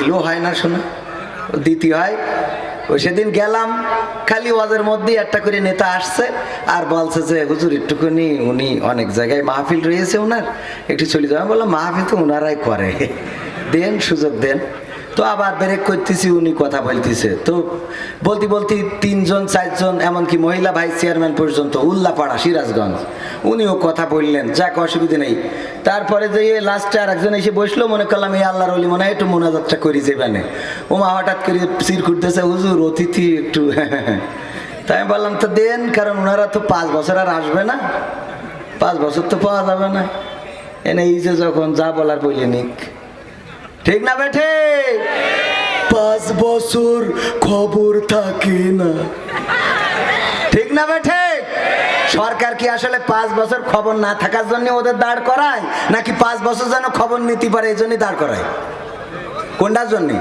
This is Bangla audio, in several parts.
দিলেও হয় না শোনা। দ্বিতীয় হয়, ও সেদিন গেলাম, খালি ওয়াজের মধ্যেই একটা করে নেতা আসছে আর বলছে যে, হুজুর, একটুখানি উনি অনেক জায়গায় মাহফিল রয়েছে ওনার একটু চলে যাবে বললাম, মাহফিল তো ওনারাই করে। দেন সুযোগ দেন। তো আবার ব্রেক করতেছি, উনি কথা বলতেছে। তো বলতে বলতে তিনজন, চারজন, এমনকি মহিলা ভাইস চেয়ারম্যান পর্যন্ত, উল্লাপাড়া, সিরাজগঞ্জ, উনিও কথা বললেন, যাক, অসুবিধা নেই। তারপরে যে লাস্টে আর একজন এসে বসল, মনে করলাম, এই আল্লাহর অলি মনে হয় একটু মোনাজাতটা করি যাবেনে ওমা হঠাৎ করে সির করতেছে হুজুর, অতিথি একটু। তাই আমি বললাম, তো দেন, কারণ ওনারা তো পাঁচ বছর আর আসবে না। পাঁচ বছর তো পাওয়া যাবে না। এনে এই যে যখন যা বলার বলে নিক। ঠিক না বেঠে? পাঁচ বছর খবর থাকে না। ঠিক না বেঠে? সরকার কি আসলে পাঁচ বছর খবর না থাকার জন্য ওদের দাঁড় করায়? নাকি পাঁচ বছর যেন খবর নিতে পারে এই জন্যই দাঁড় করায়? কোনটার জন্যে?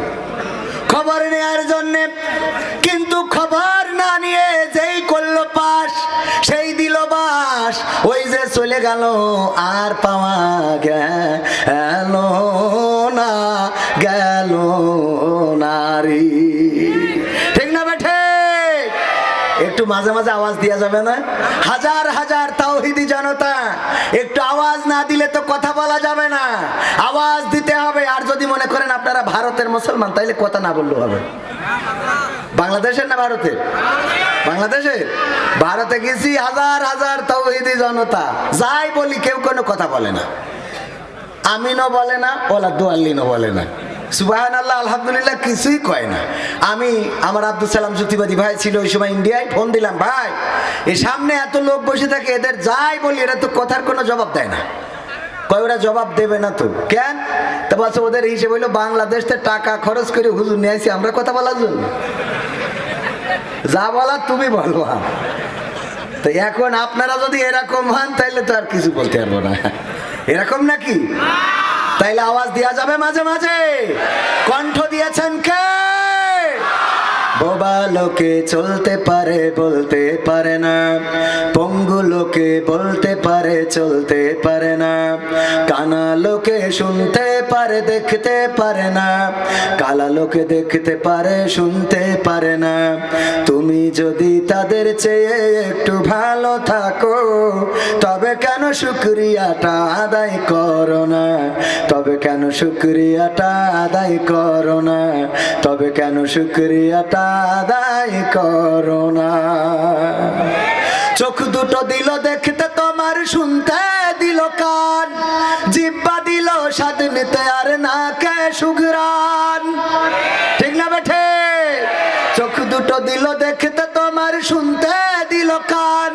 খবর নেওয়ার জন্য। কিন্তু খবর না নিয়ে যেই করল পাস সেই দিল বাস। ওই যে চলে গেল আর পাওয়া গেল। না গেল নারী। ঠিক না বেঠে? একটু মাঝে মাঝে আওয়াজ দেওয়া যাবে না? হাজার হাজার তাওহিদি জনতা, একটু আওয়াজ না দিলে তো কথা বলা যাবে না। আওয়াজ দিতে হবে, আর যদি মনে করেন আপনারা ভারতের মুসলমান, তাইলে কথা না বললেও হবে। বাংলাদেশের না ভারতের? বাংলাদেশের? ভারতে গেছি হাজার হাজার তাওহিদি জনতা। যাই বলি, কেউ কোনো কথা বলে না। আমিনও বলে না, ওলা দোয়াল্লিনও বলে না। সুবাহান আল্লাহ আলহামদুলিল্লাহ, কিছুই কয় না। আমি, আমার আব্দুল সালাম জ্যোতিবাদী ভাই ছিল ওই সময় ইন্ডিয়ায়, ফোন দিলাম, ভাই, এ সামনে এত লোক বসে থাকে, এদের যাই বলি, এরা তো কথার কোনো জবাব দেয় না। কয়, ওরা জবাব দেবে না তো। কেন? তা বলছে, ওদের হিসেবে হইল বাংলাদেশ টাকা খরচ করে হুজুর নিয়ে আসি আমরা কথা বলার জন্য। যা বলা তুমি বলো তো এখন আপনারা যদি এরকম হন তাহলে তো আর কিছু বলতে পারব না। এরকম নাকি? তাইলে আওয়াজ দেওয়া যাবে মাঝে মাঝে। কণ্ঠ দিয়েছেন কে? বোবা লোকে চলতে পারে, বলতে পারে না। পঙ্গু লোকে বলতে পারে, চলতে পারে না। কানা লোকে শুনতে পারে দেখতে পারে না, কালা লোকে দেখতে পারে, শুনতে পারে না। তুমি যদি তাদের চেয়ে একটু ভালো থাকো, তবে কেন শুক্রিয়াটা আদায় করো না? তবে কেন শুক্রিয়াটা আদায় করো না? তবে কেন শুক্রিয়াটা আদায় করো না? চোখ দুটো দিল দেখতে, তোমার শুনতে দিল কান। জিব্বা স্বাদ নিতে আর না কে সুগ্রান ঠিক না বেঠে? চোখ দুটো দিল দেখতে তোমার, শুনতে দিল কান।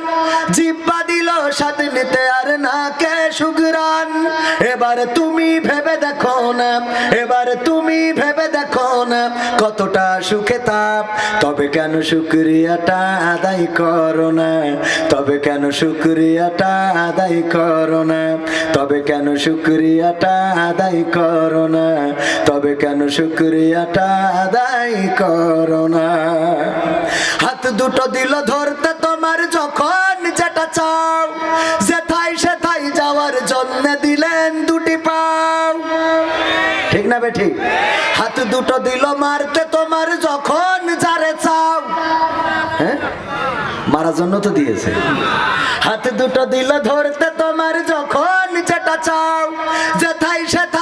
জিব্বা এবার তুমি ভেবে দেখো না, এবার তুমি ভেবে দেখো না কতটা সুখে তাপ। তবে কেন শুক্রিয়াটা আদায় করো না? তবে কেন শুক্রিয়াটা আদায় করো না? তবে কেন শুক্রিয়াটা আদায় করো না? তবে কেন শুক্রিয়াটা আদায় করো না? হাত দুটো দিল ধরতে ঠিক না বে ঠিক। হাত দুটো দিল মারতে, তোমার যখন যারে চাও। হ্যাঁ? মারার জন্য তো দিয়েছে। হাত দুটো দিল ধরতে, তোমার যখন যেটা চাও। যেথায় সেথাই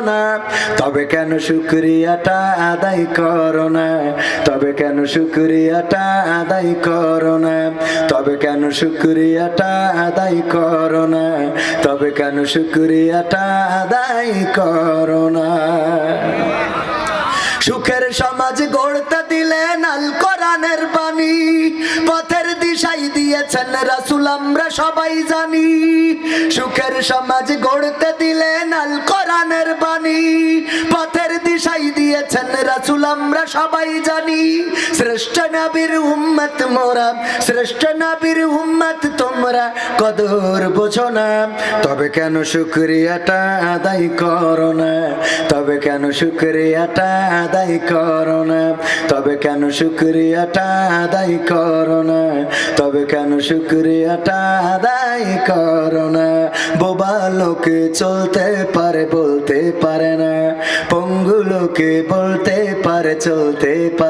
না তবে কেন শুক্রিয়াটা আদায় করো না তবে কেন শুক্রিয়াটা আদায় করো না তবে কেন শুক্রিয়াটা আদায় করো না তবে কেন শুক্রিয়াটা আদায় করো না সুখের সমাজ গড়তে দিলেন আল কোরআনের বাণী। দিশাই দিয়েছেন রাসুল, আমরা সবাই জানি, সুখের সমাজ গড়তে দিলেন আল কোরআনের বাণী। পথের দিশাই দিয়েছেন রাসুল, আমরা সবাই জানি, শ্রেষ্ঠ নবীর উম্মত মোরা, শ্রেষ্ঠ নবীর উম্মত তোমরা, কদর বোঝো না। তবে কেন শুক্রিয়াটা আদায় করো না? তবে কেন শুক্রিয়াটা আদায় করো না? তবে কেন শুক্রিয়াটা আদায় করো না? তবে কেন শুক্রিয়াটা আদায় করো না। বোবা লোকে চলতে পারে, বলতে পারে না। পঙ্গু লোকে বলতে পারে, চলতে পারে কানা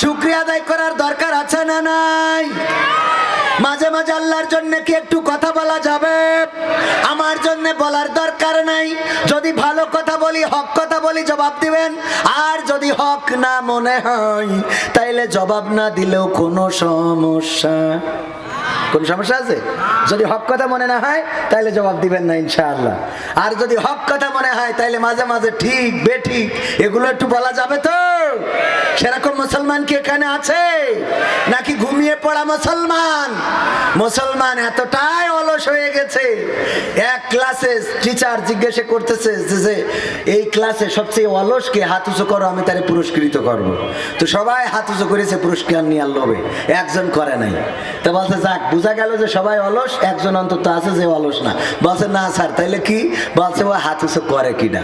শুক্রিয়া আদায় করার দরকার আছে না নাই? মাঝে মাঝে আল্লাহর জন্য কি একটু কথা বলা যাবে? আমার জন্য বলার দরকার নাই। যদি ভালো কথা বলি, হক কথা বলি, জবাব দিবেন? আর যদি হক না মনে হয়, তাইলে জবাব না দিলেও কোনো সমস্যা। কোন সমস্যা আছে? যদি হক কথা মনে না হয় তাহলে জবাব দিবেন না ইনশাআল্লাহ। আর যদি হক কথা মনে হয় তাহলে মাঝে মাঝে ঠিক, বেঠিক, এগুলো একটু বলা যাবে তো? সেরকম মুসলমান কি এখানে আছে? নাকি ঘুমিয়ে পড়া মুসলমান? মুসলমান এতটাই অলস হয়ে গেছে। এক ক্লাসে টিচার জিজ্ঞাসা করতেছে যে এই ক্লাসে সবচেয়ে অলস কে? হাত উঁচু করো, আমি তারে পুরস্কৃত করব। তো সবাই হাত উঁচু করেছে, পুরস্কার নিয়ে লোভে। একজন করে নাই। তো বলছে, যাক বোঝা গেল যে সবাই অলস, একজন অন্তত আছে যে অলস না। বলছে, না, স্যার। তাইলে কি? বলছে, ও হাত উঁচু করে কিনা।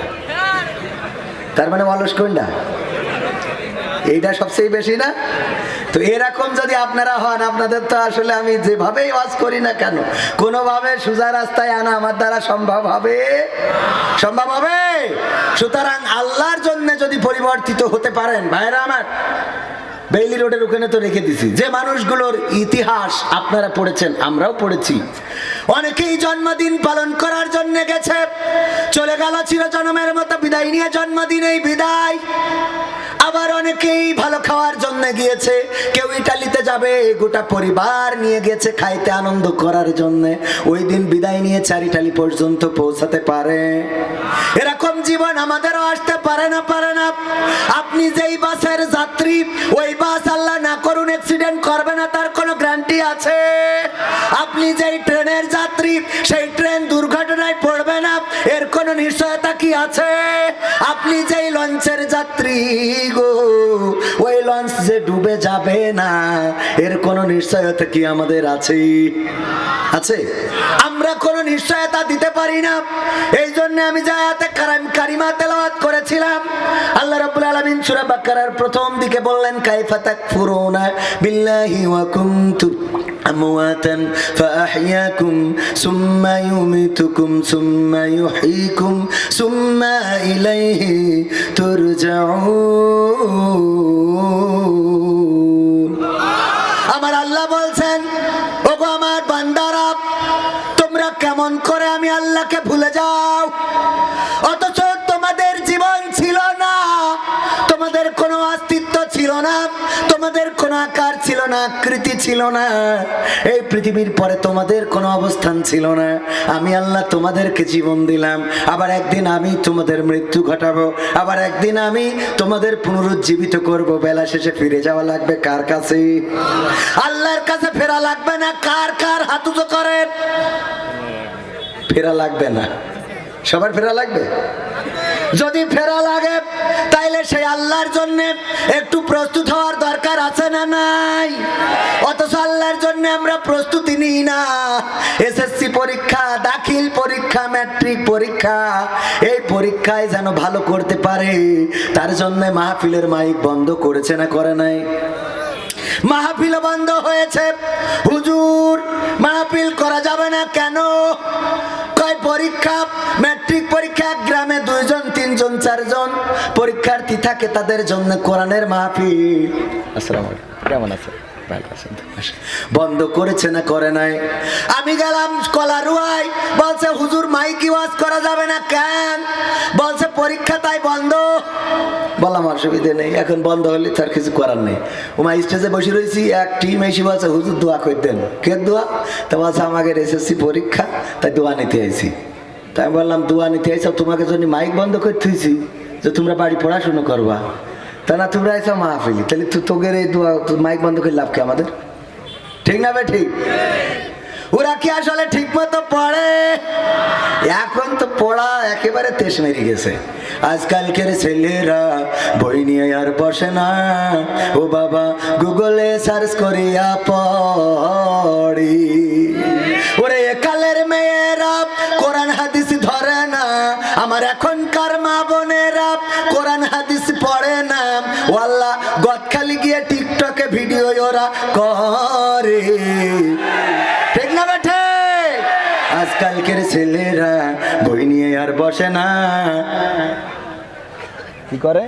তার মানে অলস কোনটা? এইটা সবচেয়ে বেশি না? তো এরকম যদি আপনারা হন, আপনাদের তো আসলে আমি যেভাবেই ওয়াজ করি না কেন, কোনোভাবে সোজা রাস্তায় আনা আমার দ্বারা সম্ভব হবে? সম্ভব হবে? সুতরাং আল্লাহর জন্য যদি পরিবর্তিত হতে পারেন, ভাইরা আমার বেইলি রোডের ওখানে তো রেখে দিছি। যে মানুষগুলোর ইতিহাস আপনারা পড়েছেন আমরাও পড়েছি। অনেকেই জন্মদিন পালন করার জন্য গেছে। চলে গেল চির জন্মের মতো বিদায় নিয়ে জন্মদিনেই বিদায়। আবার অনেকেই ভালো খাওয়ার জন্য গিয়েছে। কেউ ইটালিতে যাবে, গোটা পরিবার নিয়ে গেছে খাইতে আনন্দ করার জন্য। ওই দিন বিদায় নিয়ে চার ইটালি পর্যন্ত পৌঁছাতে পারে। এরকম জীবন আমাদেরও আসতে পারে না পারে না। আপনি যেই বাসের যাত্রী, ওই বাস আল্লাহ না করুন অ্যাক্সিডেন্ট করবে না, তার কোনো গ্যারান্টি আছে। আপনি যেই ট্রেনের যাত্রী কোনো নিশ্চয়তা কি আছে আপনি যেই লঞ্চের যাত্রী গো ওই লঞ্চ যে ডুবে যাবে না এর কোনো নিশ্চয়তা কি আমাদের আছে আছে আমরা কোনো নিশ্চয়তা দিতে পারি না এই জন্য আমি জায়াতে কারাম কারিমা তেলাওয়াত করেছিলাম আল্লাহ রাব্বুল আলামিন সূরা বাকারার প্রথম দিকে বললেন কাইফা তাকফুরুনা বিল্লাহি ওয়া কুনতুম أمواتا فأحياكم ثم يميتكم ثم يحييكم আমার আল্লাহ বলছেন ওগো আমার বান্দারা তোমরা কেমন করে আমি আল্লাহকে ভুলে যাও? আকার ছিল না, আকৃতি ছিল না। এই পৃথিবীর পরে তোমাদের কোনো অবস্থান ছিল না। আমি আল্লাহ তোমাদেরকে জীবন দিলাম। আবার একদিন আমি তোমাদের মৃত্যু ঘটাবো। আবার একদিন আমি তোমাদের পুনরুজ্জীবিত করব। বেলা শেষে ফিরে যাওয়া লাগবে কার কাছে? আল্লাহর কাছে ফেরা লাগবে না। কার কার হাতুতো করেন? ফেরা লাগবে না। সবার ফেরা লাগবে? যদি ফেরা লাগে, তাইলে সেই আল্লাহর জন্য একটু প্রস্তুত হওয়ার দরকার আছে না নাই? অথচ আল্লাহর জন্য আমরা প্রস্তুতি নিই না। এসএসসি পরীক্ষা, দাখিল পরীক্ষা ম্যাট্রিক পরীক্ষা, এই পরীক্ষায় যেন ভালো করতে পারে, তার জন্য মাহফিলের মাইক বন্ধ করেছে না করে নাই? মাহফিল বন্ধ হয়েছে। হুজুর, মাহফিল করা যাবে না কেন? কয় পরীক্ষা? ম্যাট্রিক পরীক্ষা, গ্রামে দুইজন, তিনজন, চারজন। পরীক্ষার্থী থাকে তাদের জন্য কোরআনের মাহফিল। আসসালামু আলাইকুম। কেমন আছে? বন্ধ করেছে না, করে নাই। আমি গেলাম কলারুয়াই বলছে, হুজুর মাইকি ওয়াজ করা যাবে না কেন? বলছে, পরীক্ষা তাই বন্ধ। বললাম, অসুবিধে নেই, এখন বন্ধ হলে তার কিছু করার নেই। ওমা স্টেজে বসে রয়েছি, এক টিম এসে বলছে, হুজুর, দোয়া করে দেন। কে দোয়া? তা বলছে আমাকে এসএসসি পরীক্ষা, তাই দোয়া নিতে আইছি। তাই বললাম, দোয়া নিতে আইসাও তোমাকে জন্য মাইক বন্ধ করতেছি যে তোমরা বাড়ি পড়াশুনো করবা। তা না, তোমরা আইসা মাহফিলি তাহলে তুই তোদের এই দোয়া, মাইক বন্ধ করে লাভ কি আমাদের? ঠিক না বে, ঠিক? ওরা কি আসলে ঠিক মতো পড়ে? এখন তো পড়া একেবারে তেস মেরে গেছে। আজকালকের ছেলেরা বই নিয়ে আর বসে না। ও বাবা, গুগলে সার্চ করিয়া পড়ি। ওরে কালের মেয়েরা, কোরআন, হাদিস ধরে না। আমার এখনকার মা বোনেরা কোরআন, হাদিস পড়ে না। ওয়াল্লাহ গদখালি গিয়ে টিকটকে ভিডিও ওরা করে। ঠিক না বেঠে? আজকালকের ছেলেরা বই নিয়ে আর বসে না। কি করে?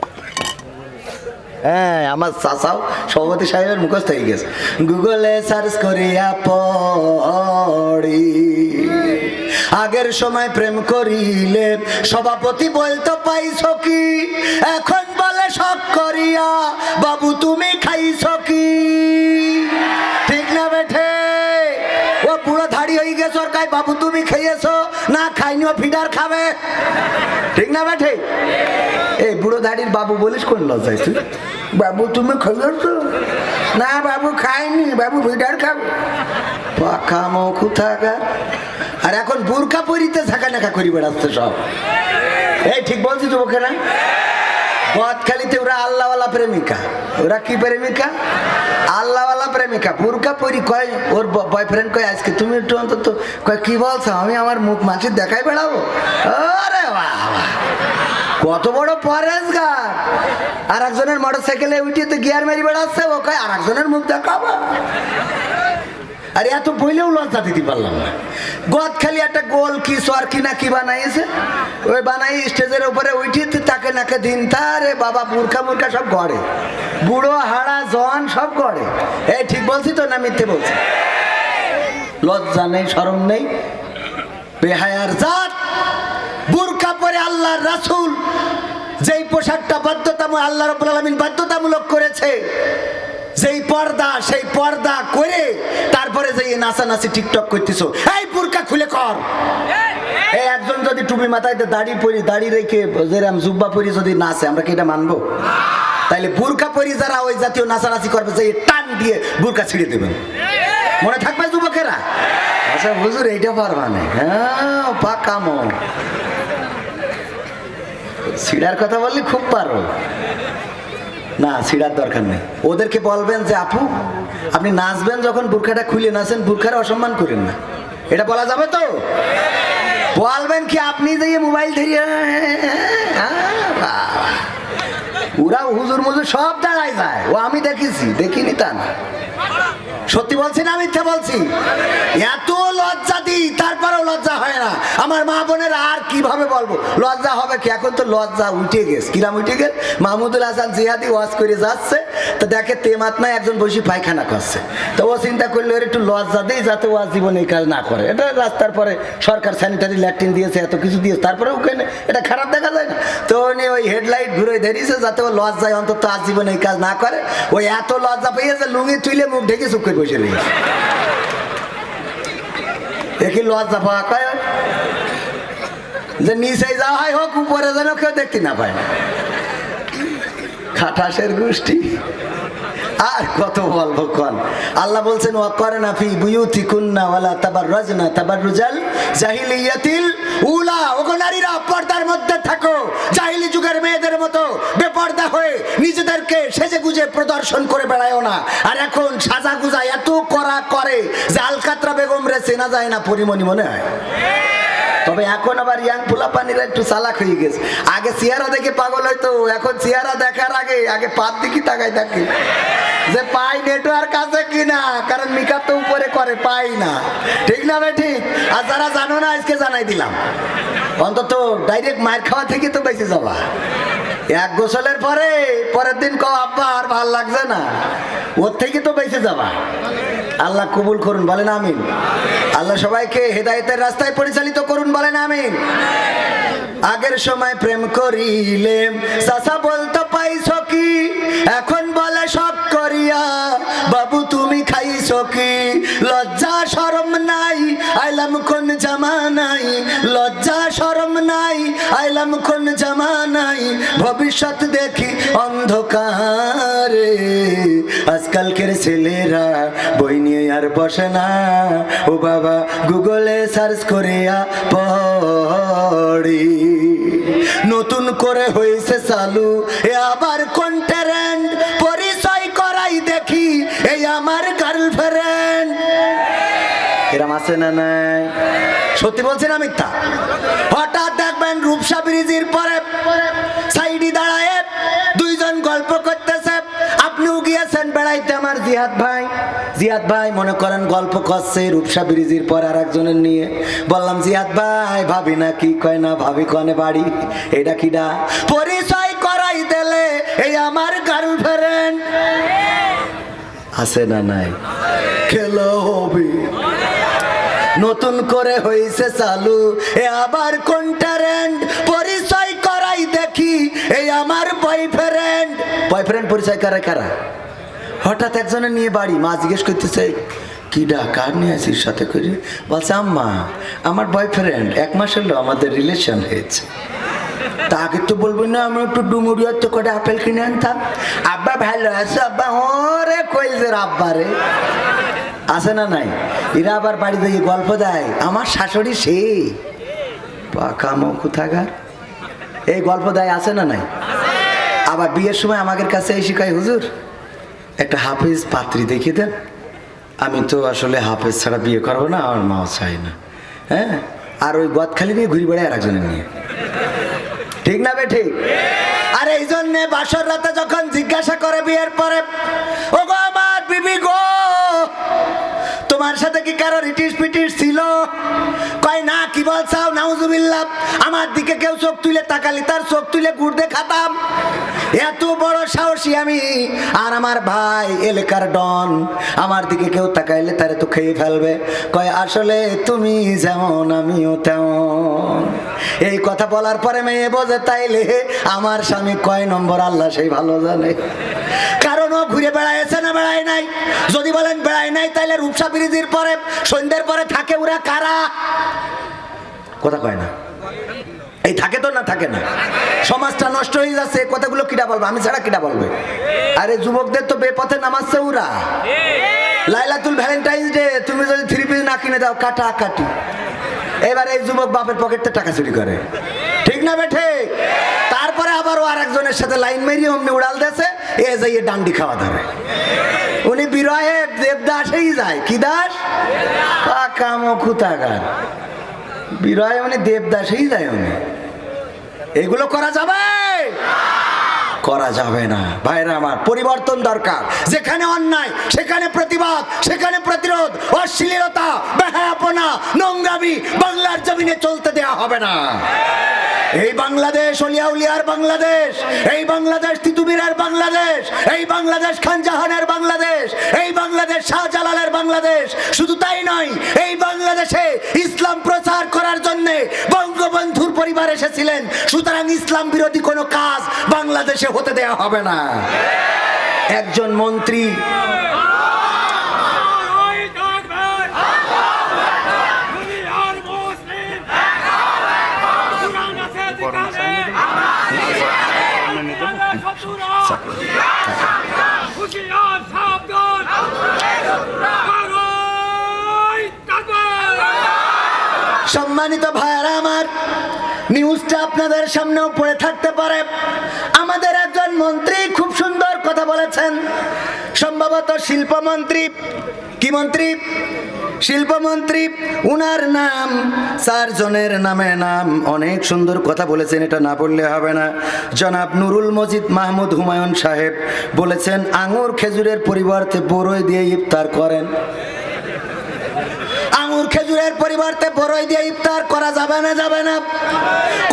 হ্যাঁ আমার চাচাও সভাপতি সাহেবের মুখস্থ হয়ে গেছে। গুগলে সার্চ করিয়া পড়ি। আগের সময় প্রেম করিলে সভাপতি বলতো, পাইছ কি? এখন বলে শখ করিয়া, বাবু তুমি খাইছ কি? ঠিক না বেঠে? ও পুরো ধাড়ি হয়ে গেছে, ওর কাই বাবু তুমি খেয়েছো, না খাইনি ও ফিডার খাবে। ঠিক না বেঠে? এই বুড়ো দাড়ির বাবু বলিস কোন লজ্জায় তুই? বাবু তুমি খেয়েছো? না, বাবু খাইনি, বাবু ফিডার খাবে। পাখা মুখ থাকা আর এখন বুরকা পরিতে ঝাঁকা নাকা করি বেড়াচ্ছে সব। এই, ঠিক বলছি না বদখালিতে ওরা আল্লাহওয়ালা প্রেমিকা। ওরা কি প্রেমিকা? আল্লাহওয়ালা প্রেমিকা। বুরকা পরি কয়, ওর বয়ফ্রেন্ড কয়, আজকে তুমি একটু অন্তত কয়, কি বলছো? আমি আমার মুখ মাছের দেখাই বেড়াবো? আরে কত বড় পরেশগার! আর একজনের মোটর সাইকেলে উঠিয়ে তো গিয়ার মেরি বেড়াচ্ছে, ও কয় আর একজনের মুখ দেখাবো? আর এত বইলেও লজ্জা দিতে পারলাম না। গদ খালি একটা গোল কি সর কি না কি বানাইছে? ওই বানাই স্টেজের উপরে উঠি তাকে নাকে দিন তারে বাবা, মূর্খা মূর্খা সব গড়ে। বুড়ো, হাড়া জন সব গড়ে। এই ঠিক বলছি তো না মিথ্যে বলছি? লজ্জা নেই সরম নেই। বেহায়ার জাত। বুরকা পরে আল্লাহর রাসূল। যেই পোশাকটা বাধ্যতামূলক, আল্লাহ রাব্বুল আলামিন বাধ্যতামূলক করেছে যেই পর্দা, সেই পর্দা করে তারপরে যে নাচানাচি টিকটক করতেছো, এই বুরকা খুলে কর। এই একজন যদি টুপি মাথায় দাড়ি পরি, দাড়ি রেখে যেরাম জুব্বা পরি যদি নাচে, আমরা কি এটা মানবো? তাইলে বুরকা পরি যারা ওই জাতীয় নাচানাচি করবে যে টান দিয়ে বুরকা ছিঁড়ে দেবেন। মনে থাকবে যুবকেরা? আচ্ছা হুজুর, এইটা পারবা না। হ্যাঁ পাকামো ছিড়ার কথা বললে খুব পারো। না ছিড়ার দরকার নেই। ওদেরকে বলবেন যে, আপু, আপনি নাচবেন যখন, বুরখাটা খুলে নাচেন, বুরখার অসম্মান করেন না। এটা বলা যাবে তো? বলবেন কি, আপনি যে মোবাইল ধরিয়ে ওরা হুজুর মুজুর সব দাঁড়ায় যায়। ও আমি দেখেছি, দেখিনি তা না। সত্যি বলছি না মিথ্যা বলছি? এত লজ্জা দিই, তারপরেও লজ্জা হয় না। আমার মা বোনের আর কীভাবে বলব? লজ্জা হবে কি? এখন তো লজ্জা উঠে গেছে। কিরাম উঠে গেছে? মাহমুদুল হাসান জিহাদি ওয়াজ করে যাচ্ছে। তো দেখে তেমাত নাই, একজন বসে পায়খানা করছে। তো ও চিন্তা করলে ওর একটু লজ্জা দেই যাতে ওয়াজ জীবনে এই কাজ না করে। এটা রাস্তার পরে সরকার স্যানিটারি ল্যাট্রিন দিয়েছে, এত কিছু দিয়েছে। তারপরে ওখানে এটা খারাপ দেখা যায় না। তো উনি ওই হেডলাইট ঘুরে ধরিয়েছে যাতে ও লজ্জায় অন্তত আজ জীবনে এই কাজ না করে। ওই এত লজ্জা পেয়েছে, লুঙ্গি তুইলে মুখ ঢেকে চুপ করে বসে রয়েছে। দেখি লজ্জা পাওয়া কয় যে নিচে যাওয়া হয় হোক, উপরে যেন কেউ দেখতে না পায়। খাটাসের গোষ্ঠী। আর কত বলব কন? আল্লাহ বলছেন ও করে না ফি বুয়ুতি কুন্না ওয়ালা তাবার রজনা তাবার রুজাল জাহিলিয়াতিল উলা। ওগো নারীরা, পর্দার মধ্যে থাকো। জাহিলি যুগের মেয়েদের মতো বেপর্দা হয়ে নিজেদেরকে সেজে গুজে প্রদর্শন করে বেড়ায়ও না। আর এখন সাজা গুজা এত করা করে যে আলকাতরা বেগম রে চেনা যায় না, পরিমণি মনে হয়। তবে এখন আবার ইয়াং পোলাপানিরা একটু চালাক হয়ে গেছে। আগে চেহারা দেখে পাগল হয়তো এখন চেহারা দেখার আগে আগে পাত দিকে তাকাই থাকে যে পাই নেটওয়ার্ক আছে কিনা কারণ মেকআপ তো উপরে করে, পাই না। ঠিক না ভাই ঠিক? আর যারা জানো না, আজকে জানাই দিলাম। অন্তত ডাইরেক্ট মায়ের খাওয়া থেকে তো বেঁচে যাবা। এক গোসলের পরে, পরের দিন কও, আব্বা, আর ভালো লাগছে না। ওর থেকে তো বেঁচে যাবা। আল্লাহ কবুল করুন, বলেন আমিন। আল্লাহ সবাইকে হেদায়েতের রাস্তায় পরিচালিত করুন, বলেন আমিন। আগের সময় প্রেম করিলে, চাচা বলতো, পাইছো কি? এখন সব করিয়া, বাবু, তুমি খাইছো কি? লজ্জা, শরম নাই, আইলাম কোন জামানাই লজ্জা, শরম নাই, আইলাম কোন জামানাই ভবিষ্যৎ দেখি অন্ধকারে। আজকালকের ছেলেরা বই নিয়ে আর বসে না। ও বাবা, গুগলে সার্চ করিয়া পড়ি। নতুন করে হয়েছে চালু। এ আবার কোন ট্যারেন্ট আছে না নাই? সত্যি বলছেন না মিথ্যা? হঠাৎ দেখবেন রূপসা ব্রিজের পরে সাইডি দাঁড়ায় দুইজন গল্প করতেছে। আপনিও গিয়েছেন বেড়াইতে আমার জিহাদ ভাই। জিহাদ ভাই মনে করেন গল্প করছে রূপসা ব্রিজের পর আর একজনের নিয়ে। বললাম জিহাদ ভাই, ভাবি না কি কয় না, ভাবি কনে বাড়ি, এটা কিডা পরিচয় করাই দিলে এই আমার গার্লফ্রেন্ড আছে না নাই? খেলো হবে নতুন করে হয়েছে চালু। এ আবার কোন ট্যারেন্ট পরিচয় করাই দেখি, এই আমার বয়ফ্রেন্ড বয়ফ্রেন্ড পরিচয় করে কারা? হঠাৎ একজনের নিয়ে বাড়ি, মা জিজ্ঞেস করতেছে কিডা কার নিয়ে আছিস সাথে করে? বলছে, আম্মা, আমার বয়ফ্রেন্ড এক মাস হলো আমাদের রিলেশন হয়েছে। তাকে তো বলব না আমি একটু ডুমুরিয়ার তো করে আপেল কিনে আনতাম। আব্বা ভালো আছে? আব্বা ওরে কইলদের আব্বা রে? আছে না নাই? এরা আবার বাড়িতে গিয়ে গল্প দেয়। আমার শাশুড়ি সে। পাকা কোথাকার? এই গল্প দেয় আছে না নাই? আবার বিয়ের সময় আমাদের কাছে এই শিখায় হুজুর, একটা হাফেজ পাত্রী দেখিয়ে দেন। আমি তো আসলে হাফেজ ছাড়া বিয়ে করব না, আমার মাও চাই না। হ্যাঁ? আর ওই গদখালি নিয়ে ঘুরি বেড়ায় আর একজনের নিয়ে। ঠিক না বে, ঠিক? আর এই জন্যে বাসর রাতে যখন জিজ্ঞাসা করে বিয়ের পরে ও কি কারও রিটিস পিটিস ছিল। কয়, না, কি বলছাও? নাউজুবিল্লাহ, আমার দিকে কেউ চোখ তুলে তাকালি তার চোখ তুলে গুড় দেখাতাম। এত বড় সাহসী আমি। আর আমার ভাই এলাকার ডন, আমার দিকে কেউ তাকাইলে তারে তো খেয়ে ফেলবে। কয়, আসলে তুমি যেমন, আমিও তেমন। এই কথা বলার পরে মেয়ে বোঝে তাইলে, আমার স্বামী কয় নম্বর, আল্লাহ সেই ভালো জানে। ও ঘুরে বেড়াইছে না বেড়ায় নাই? যদি বলেন বেড়ায় নাই, তাইলে রূপসা ব্রিজের পরে, সন্ধ্যের পরে থাকে ওরা কারা? কথা কয় না। এই থাকে তো না থাকে না? সমাজটা নষ্ট হয়ে যাচ্ছে, কথাগুলো কিটা বলব? আমি ছাড়া কিটা বলবে? আরে যুবকদের তো বেপথে নামাচ্ছে ওরা। লাইলাতুল ভ্যালেন্টাইন্স ডে, তুমি যদি থ্রি পিস না কিনে দাও কাটা কাটি এবার এই যুবক বাপের পকেটে টাকা চুরি করে। ঠিক না বেঠে? আবার আর একজনের সাথে লাইন মেরিয়ে অমনি উড়াল দিয়েছে, এ যাইয়ে ডান্ডি খাওয়া ধরে। উনি বিরহে দেবদাসেই যায়। কি দাস? কাম বিরহে উনি দেবদাসেই যায় উনি। এগুলো করা যাবে? করা যাবে না। ভাইরা আমার, পরিবর্তন দরকার। যেখানে অন্যায়, সেখানে প্রতিবাদ, সেখানে প্রতিরোধ, অশ্লীলতা, বেহায়াপনা, নোংরামি বাংলার জমিনে চলতে দেয়া হবে না। এই বাংলাদেশ অলিয়াউলিয়ার বাংলাদেশ, এই বাংলাদেশ তিতুমিরের বাংলাদেশ, এই বাংলাদেশ খানজাহানের বাংলাদেশ, এই বাংলাদেশ শাহজালালের বাংলাদেশ, শুধু তাই নয়, এই বাংলাদেশে ইসলাম প্রচার করার জন্য বঙ্গবন্ধুর পরিবার এসেছিলেন। সুতরাং ইসলাম বিরোধী কোনো কাজ বাংলাদেশে হতে দেয়া হবে না। একজন মন্ত্রী সম্মানিত ভাইয়ারা আমার নিউজটা আপনাদের সামনেও পড়ে থাকতে পারে। আমাদের একজন মন্ত্রী খুব সুন্দর কথা বলেছেন। সম্ভবত শিল্পমন্ত্রী। কি মন্ত্রী? শিল্পমন্ত্রী, উনার নাম, চারজনের নামে নাম। অনেক সুন্দর কথা বলেছেন, এটা না বললে হবে না। জনাব নুরুল মজিদ মাহমুদ হুমায়ুন সাহেব বলেছেন, আঙুর খেজুরের পরিবর্তে বড়ই দিয়ে ইফতার করেন। আঙুর খেজুরের পরিবর্তে বড়ই দিয়ে ইফতার করা যাবে না যাবে না?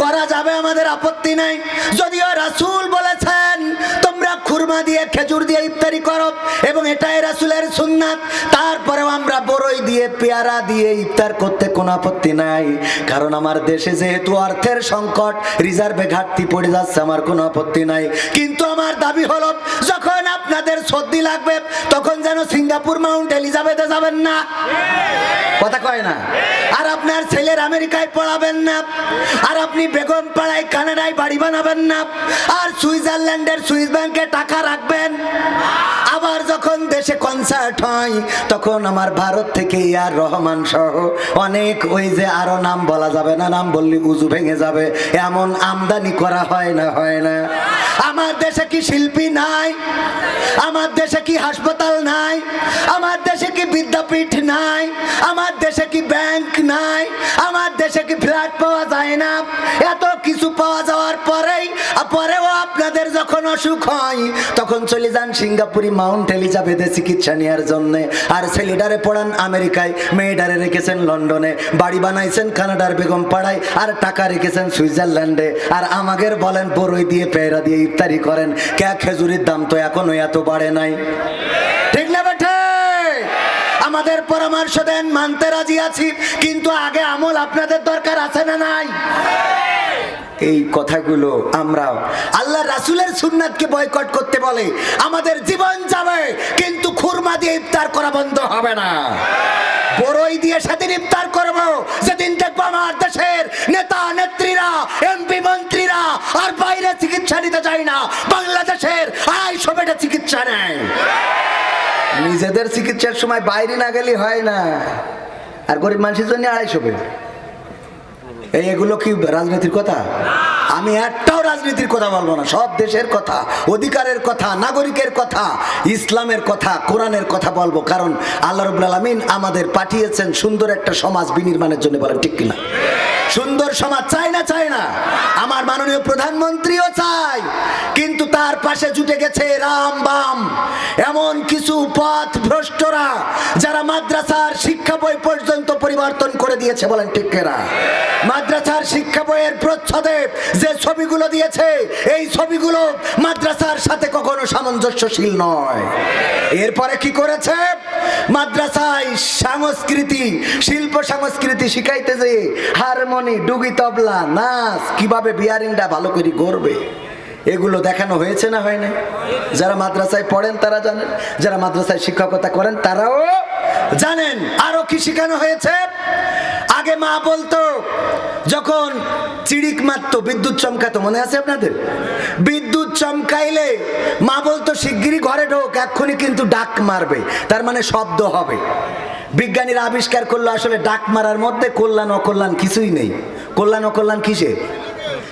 করা যাবে, আমাদের আপত্তি নাই। যদিও রাসূল বলেছেন, তোমরা খুরমা দিয়ে খেজুর দিয়ে ইফতারি করো, এবং এটাই রাসুলের সুন্নাত। তারপরেও আমরা বড়ই দিয়ে, পেয়ারা দিয়ে ইফতার করতে কোনো আপত্তি নাই। কারণ আমার দেশে যেহেতু অর্থের সংকট, রিজার্ভে ঘাটতি পড়ে যাচ্ছে, আমার কোনো আপত্তি নাই। কিন্তু আমার দাবি হলো, যখন আপনাদের সর্দি লাগবে, তখন যেন সিঙ্গাপুর মাউন্ট এলিজাবেথে যাবেন না। কথা কয় না। আর আপনার ছেলের আমেরিকায় পড়াবেন না। আর আপনি বেগম পাড়ায় কানাডায় বাড়ি বানাবেন না। আর সুইজারল্যান্ডের সুইস ব্যাংকে টাকা রাখবেন। আবার যখন দেশে কনসার্ট হয়, তখন আমার ভারত থেকে ইয়ার রহমান সহ অনেক ওই যে আরও নাম বলা যাবে না, নাম বললে উজু ভেঙে যাবে। এমন আমদানি করা হয় না হয় না। আমার দেশে কি শিল্পী নাই? আমার দেশে কি হাসপাতাল নাই? আমার দেশে কি বিদ্যাপীঠ নাই? আমার দেশে কি ব্যাংক নাই? আমার দেশে কি ফ্ল্যাট পাওয়া যায় না? এত কিছু পাওয়া যাওয়ার পরেই পরেও আপনাদের যখন অসুখ হয়, তখন চলে যান সিঙ্গাপুরি মাউন্ট এলিজাবেথে চিকিৎসা নেওয়ার জন্যে। আর ছেলেটারে পড়ান আমেরিকায়, মেয়েটারে রেখেছেন লন্ডনে। বাড়ি বানাইছেন কানাডার বেগম পাড়ায়, আর টাকা রেখেছেন সুইজারল্যান্ডে। আর আমাদের বলেন বড়ই দিয়ে পেয়রা দিয়ে ইফতারি করেন। কে খেজুরির দাম তো এখনও এত বাড়ে নাই? ঠিক আমাদের পরামর্শ দেন, মানতে রাজি আছি, কিন্তু আগে আমল আপনাদের দরকার আছে না নাই? এই কথাগুলো আমরা আল্লাহ রাসুলের সুন্নাতকে বয়কট করতে বলে, আমাদের জীবন যাবে, কিন্তু খুরমা দিয়ে ইফতার করা বন্ধ হবে না। বড়ই দিয়ে সেদিন ইফতার করব, যেদিন দেখব আমার দেশের নেতা, নেত্রীরা, এমপি, মন্ত্রীরা, আর বাইরে চিকিৎসা নিতে যায় না, বাংলাদেশের আড়াইশো বেডে চিকিৎসা নেয়। নিজেদের চিকিৎসার সময় বাইরে না গেলে হয় না। আর গরিব মানুষের জন্য আড়াইশো বেড এই এগুলো কি রাজনীতির কথা? আমি একটাও রাজনীতির কথা বলব না, সব দেশের কথা, অধিকারের কথা, নাগরিকের কথা, ইসলামের কথা, কোরআনের কথা বলব। কারণ আল্লাহ রবুল আলমিন আমাদের পাঠিয়েছেন সুন্দর একটা সমাজ বিনির্মাণের জন্য বলেন, ঠিক কিনা? সুন্দর সমাজ চাই না, চায় না। মাননীয় প্রধানমন্ত্রীও চাই কিন্তু তার পাশে জুটে গেছে রাম বাম। এমন কিছু পথ ভ্রষ্টরা যারা মাদ্রাসার শিক্ষা বই পর্যন্ত পরিবর্তন করে দিয়েছে বলেন কেনা? মাদ্রাসার শিক্ষা বইয়ের প্রচ্ছদে যে ছবিগুলো দিয়েছে, এই ছবিগুলো মাদ্রাসার সাথে কখনো সামঞ্জস্যশীল নয়। এরপরে কি করেছে? মাদ্রাসায় সংস্কৃতি, শিল্প সংস্কৃতি শিখাইতে যে হারমোনি, ডুগি, তবলা, নাচ, কীভাবে বিয়ারিংটা ভালো করে করবে এগুলো দেখানো হয়েছে না হয় না যারা মাদ্রাসায় পড়েন তারা জানেন, যারা মাদ্রাসায় শিক্ষকতা করেন তারাও জানেন। আরও কি শেখানো হয়েছে? আগে মা বলতো, যখন চিড়িক মারতো, বিদ্যুৎ চমকাতো, মনে আছে আপনাদের? বিদ্যুৎ চমকাইলে মা বলতো, শিগগিরই ঘরে ঢোক, এক্ষুনি কিন্তু ডাক মারবে। তার মানে শব্দ হবে। বিজ্ঞানীরা আবিষ্কার করল আসলে ডাক মারার মধ্যে কল্যাণ অকল্যাণ কিছুই নেই। কল্যাণ অকল্যাণ কিসে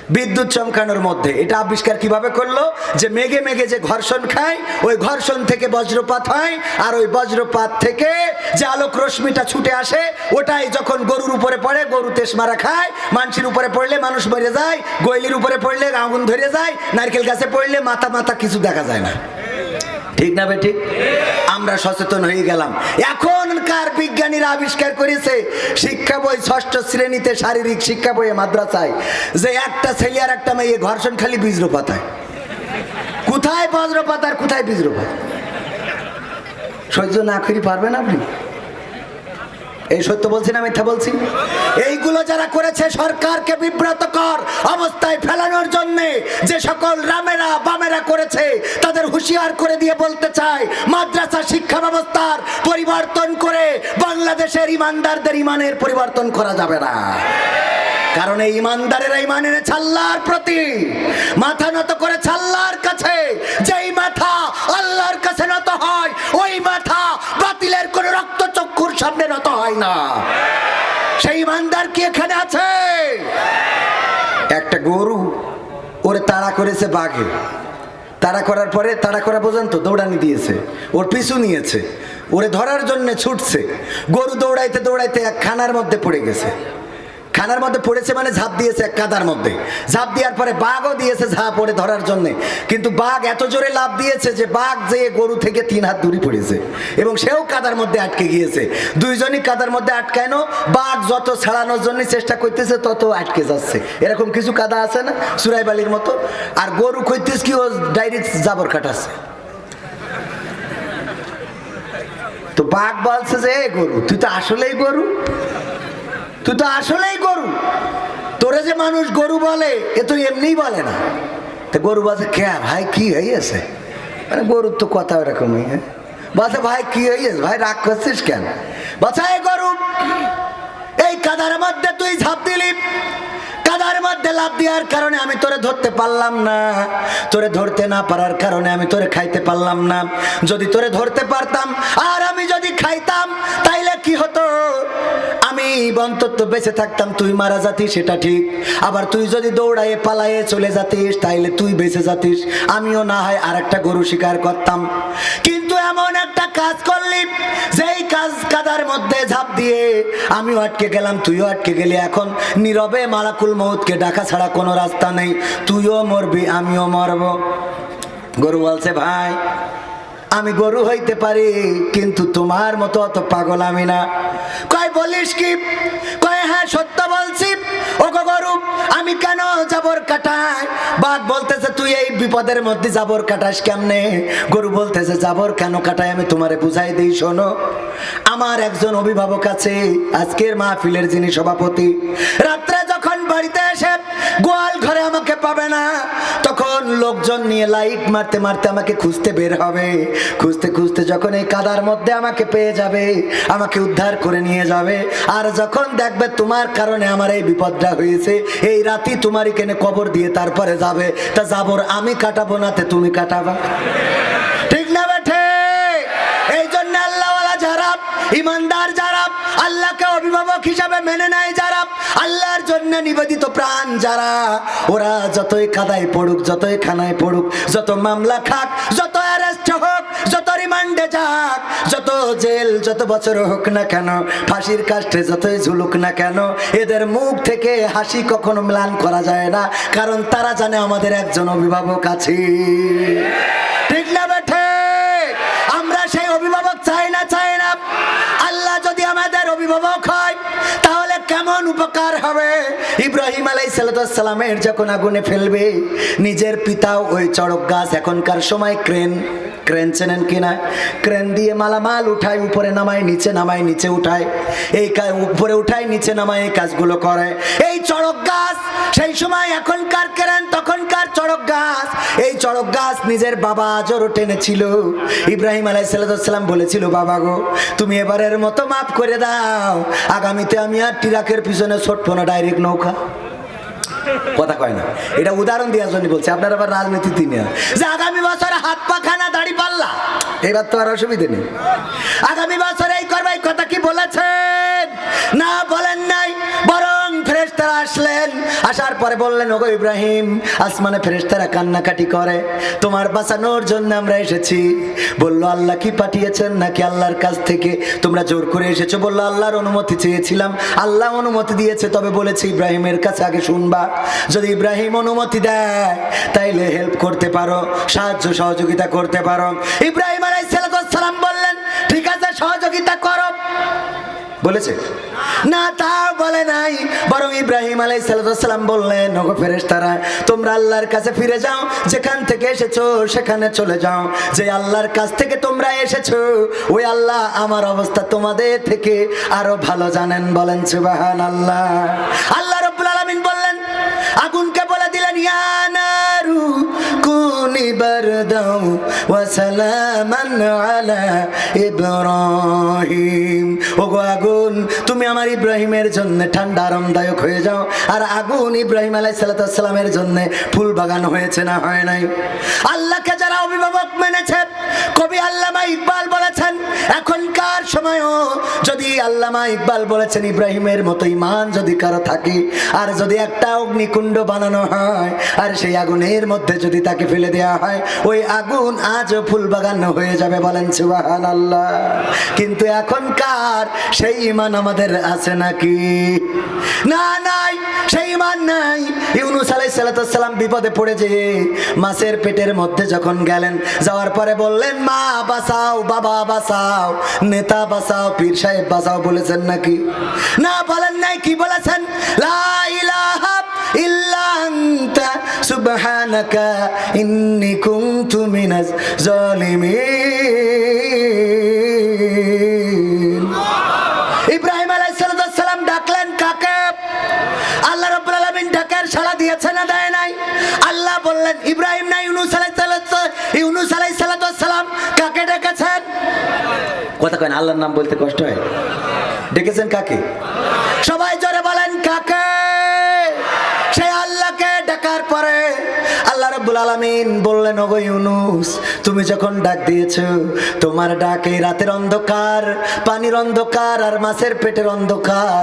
বিদ্যুৎ চমকানোর মধ্যে। এটা আবিষ্কার কীভাবে করল? যে মেঘে মেঘে যে ঘর্ষণ খায়, ওই ঘর্ষণ থেকে বজ্রপাত হয়, আর ওই বজ্রপাত থেকে যে আলোক রশ্মিটা ছুটে আসে, ওটাই যখন গরুর উপরে পড়ে, গরু তেসমারা খায় মানুষের উপরে পড়লে মানুষ মরে যায় গৈলির উপরে পড়লে আগুন ধরে যায়, নারকেল গাছে পড়লে মাথা মাথা কিছু দেখা যায় না। ঠিক না ঠিক? আমরা সচেতন হয়ে গেলাম। এখনকার বিজ্ঞানীরা আবিষ্কার করেছে? শিক্ষা বই ষষ্ঠ শ্রেণীতে শারীরিক শিক্ষা বইয়ে মাদ্রাসায়। যে একটা ছেলে আর একটা মেয়ে ঘর্ষণ খালি বীজ্রপাতায়। কোথায় বজ্রপাত আর কোথায় বীজ্রপাত? সহ্য না করি পারবেন আপনি? এই সত্য বলছি না, মিথ্যা বলছি? এইগুলো যারা করেছে সরকারকে বিব্রতকর অবস্থায় ফেলানোর জন্য যে সকল রামেরা বামেরা করেছে, তাদের হুঁশিয়ার করে দিয়ে বলতে চাই, মাদ্রাসা শিক্ষা ব্যবস্থার পরিবর্তন করে বাংলাদেশের ইমানদারদের ইমানের পরিবর্তন করা যাবে না। কারণ এই ইমানদারেরা ইমান এনেছে আল্লাহর প্রতি, মাথা নত করে ছাল্লার কাছে, যেই মাথা হয় না। সেই ইমানদার কি এখানে আছে? একটা গরু, ওরে তাড়া করেছে বাঘে। তাড়া করার পরে, তাড়া করা পর্যন্ত দৌড়ানি দিয়েছে। ওর পিছু নিয়েছে। ওরে ধরার জন্য ছুটছে। গরু দৌড়াইতে দৌড়াইতে এক খানার মধ্যে পড়ে গেছে। খানার মধ্যে পড়েছে মানে ঝাঁপ দিয়েছে এক কাদার মধ্যে। ঝাঁপ দেওয়ার পরে বাঘও দিয়েছে ঝাঁপ পড়ে ধরার জন্য। কিন্তু বাঘ এত জোরে লাভ দিয়েছে যে বাঘ যেয়ে গরু থেকে তিন হাত দূরে পড়েছে এবং সেও কাদার মধ্যে আটকে গিয়েছে। দুইজনই কাদার মধ্যে আটকায়নো, বাঘ যত ছাড়ানোর জন্য চেষ্টা করতেছে তত আটকে যাচ্ছে। এরকম কিছু কাদা আছে না? সুরাইবালির মতো? আর গরু খৈতেস কি ও ডাইরেক্ট জাবর কাটাচ্ছে। তো বাঘ বলছে যে গরু, তুই তো আসলেই গরু। তুই তো আসলেই গরু। তোরে যে মানুষ গরু বলে, এ তো এমনিই বলে না। তো গরু বলছে, কে ভাই, কি হয়েছে মানে গরুর তো কথা ওরকমই হ্যাঁ? বলছে, ভাই, কি হয়েছে ভাই, রাগ করছিস কেন? বলছে "এই গরু, এই কাদার মধ্যে তুই ঝাঁপ দিলি। কাদার মধ্যে লাভ দেওয়ার কারণে আমি তোরে ধরতে পারলাম না। তোরে ধরতে না পারার কারণে আমি তোরে খাইতে পারলাম না। যদি তোরে ধরতে পারতাম, আর আমি যদি খাইতাম, তাইলে কি হতো? আমি অন্তত বেঁচে থাকতাম, তুই মারা যাতিস, সেটা ঠিক। আবার তুই যদি দৌড়ায়ে পালায়ে চলে যাতিস, তাইলে তুই বেঁচে যাতিস। আমিও না হয় আর একটা গরু শিকার করতাম। কিন্তু এমন একটা কাজ করলি, যেই কাজ কাদার মধ্যে ঝাঁপ দিয়ে আমিও আটকে গেলাম, তুইও আটকে গেলি। এখন নীরবে মালাকুল মৌতকে ডাকা ছাড়া কোনো রাস্তা নেই। তুইও মরবি, আমিও মরব। গরু বলছে, ভাই আমি গরু হইতে পারি, কিন্তু তোমার মতো অত পাগল আমি না। কয় বলিস কি? কয় হ্যাঁ সত্য বলছি? ও আমি কেন জাবর কাটাই? বাঘ বলতেছে, তুই এই বিপদের মধ্যে জাবর কাটাস কেমনে? গরু বলতেছে, জাবর কেন কাটাই আমি তোমারে বুঝাই দিই, শোনো। আমার একজন অভিভাবক আছে, আজকের মাহফিলের যিনি সভাপতি। রাত্রে যখন বাড়িতে এসে গোয়াল ঘরে আমাকে পাবে না, তখন লোকজন নিয়ে লাইট মারতে মারতে আমাকে খুঁজতে বের হবে। খুঁজতে খুঁজতে যখন এই কাদার মধ্যে আমাকে পেয়ে যাবে, আমাকে উদ্ধার করে নিয়ে যাবে। আর যখন দেখবে তোমার কারণে আমার এই বিপদটা হয়েছে এই রাতি তোমার এখানে কবর দিয়ে তারপরে যাবে। তা যাবর আমি কাটাবো না, তে তুমি কাটাবা। ঠিক না বেঠে? এই জন্য আল্লাহওয়ালা যারা, ইমানদার যারা, আল্লাহকে অভিভাবক হিসাবে মেনে নেয় আল্লাহর জন্য নিবেদিত প্রাণ যারা, ওরা যতই কাদায় পড়ুক, যতই খানায় পড়ুক, যত মামলা খাক, যত অ্যারেস্ট হোক, যত রিমান্ডে যাক, যত জেল, যত বছর হোক না কেন, ফাঁসির কাষ্টে যতই ঝুলুক না কেন, এদের মুখ থেকে হাসি কখনো ম্লান করা যায় না, কারণ তারা জানে আমাদের একজন অভিভাবক আছে। ঠিক না বেঠে? উপকার হবে। ইব্রাহিম আলাই সালামের যখন আগুনে ফেলবে, নিজের পিতাও ওই চড়ক গাছ এখনকার সময় ক্রেন ক্রেন চেনেন কিনা? ক্রেন দিয়ে মালামাল উঠায়, উপরে নামায়, নিচে নামায়, নিচে উঠায়। এই কা- উপরে উঠায়, নিচে নামায়, এই কাজগুলো করে। এই চড়ক গাছ, সেই সময় এখনকার ক্রেন, তখনকার চড়ক গাছ। এই চড়ক গাছ নিজের বাবা আজরও টেনেছিল। ইব্রাহিম আলাই সাল্লাম বলেছিল, বাবা গো, তুমি এবারের মতো মাফ করে দাও। আগামীতে আমি আর টিরাকের পিছনে ছোট্ট না ডাইরেক্ট নৌকা। কথা কয় না। এটা উদাহরণ দিয়ে জন্য বলছে, আপনার আবার রাজনীতি তিনি যে আগামী বছর হাত পাখানা দাড়ি পাল্লা, এবার তো আর অসুবিধে নেই। আগামী বছর এই করবে কথা কি বলেছেন? না বলেন নাই। বরং ফেরেশতারা আসলেন। আসার পরে বললেন, ওগো ইব্রাহিম, আসমানে ফেরেশতারা কান্নাকাটি করে। তোমার বাঁচানোর জন্য আমরা এসেছি। বলল, আল্লাহ কি পাঠিয়েছেন নাকি আল্লাহর কাছ থেকে? তোমরা জোর করে এসেছ? বলল, আল্লাহর অনুমতি চেয়েছিলাম। আল্লাহ অনুমতি দিয়েছে, তবে বলেছে, ইব্রাহিমের কাছে আগে শুনবা। যদি ইব্রাহিম অনুমতি দেয়, তাইলে হেল্প করতে পারো, সাহায্য সহযোগিতা করতে পারো। ইব্রাহিম আলাই সালাম বললেন, ঠিক আছে, সহযোগিতা করো। বলেছে? না, তা বলে নাই। বরং ইব্রাহিম আলাই সালাম বললেন ফেরেশতারা, তোমরা আল্লাহর কাছে ফিরে যাও। যেখান থেকে এসেছ, সেখানে চলে যাও। যে আল্লাহর কাছ থেকে তোমরা এসেছ, ওই আল্লাহ আমার অবস্থা তোমাদের থেকে আরও ভালো জানেন। বলেন সুবাহান আল্লাহ আল্লাহ রব্বুল আলামিন বললেন, আগুনকে বলে দিলেন, ইয়া নারু কুনি বারদাও ওয়া সালামান তুমি আমার ইব্রাহিমের জন্য ঠান্ডা আরামদায়ক হয়ে যাও। আর আগুন ইব্রাহিম আলাই সালাতামের জন্য ফুল বাগান হয়েছে না হয় নাই? আল্লাহকে যারা অভিভাবক মেনেছে, কবি আল্লামা ইকবাল বলেছেন, এখনকার সময়ও যদি আল্লামা ইকবাল বলেছেন, ইব্রাহিমের মতো ইমান যদি কারও থাকে, আর যদি একটা অগ্নিকুণ্ড বানানো হয়, আর সেই আগুনের মধ্যে যদি তাকে ফেলে দেওয়া হয়, ওই আগুন আজও ফুল বাগান হয়ে যাবে বলেন সুবাহান আল্লাহ কিন্তু এখনকার সেই ইমান আমাদের আছে নাকি? না, নাই, সেই ইমান নাই। ইউনুস আলাই সালাতাম বিপদে পড়ে যে মাছের পেটের মধ্যে যখন গেলেন, যাওয়ার পরে বললেন, মা, বাঁচাও, বাবা, বাঁচাও, নেতা বাঁচাও, পীর সাহেব বাঁচাও, বলেছেন নাকি? না, বলেন নাই, কি বলেছেন? লা ইলাহা ইল্লা ইব্রাহিম আলাইহিস সালাম ডাকলেন, কাকে? আল্লাহ রাব্বুল আলামিন ডাকার সাড়া দিয়েছে না দেয় নাই। আল্লাহ বললেন, ইব্রাহিম না ইউনুস আলাইহিস ইউনুস আলাইহিস সালাম, কাকে ডেকেছেন? কথা কেন আল্লাহর নাম বলতে কষ্ট হয়। ডেকেছেন কাকে? সবাই জোরে বলেন, কাকা? পরে। আল্লাহ রাব্বুল আলামিন বললেন, ওগো ইউনুস, তুমি যখন ডাক দিয়েছ, তোমার ডাকে রাতের অন্ধকার, পানির অন্ধকার আর মাছের পেটের অন্ধকার।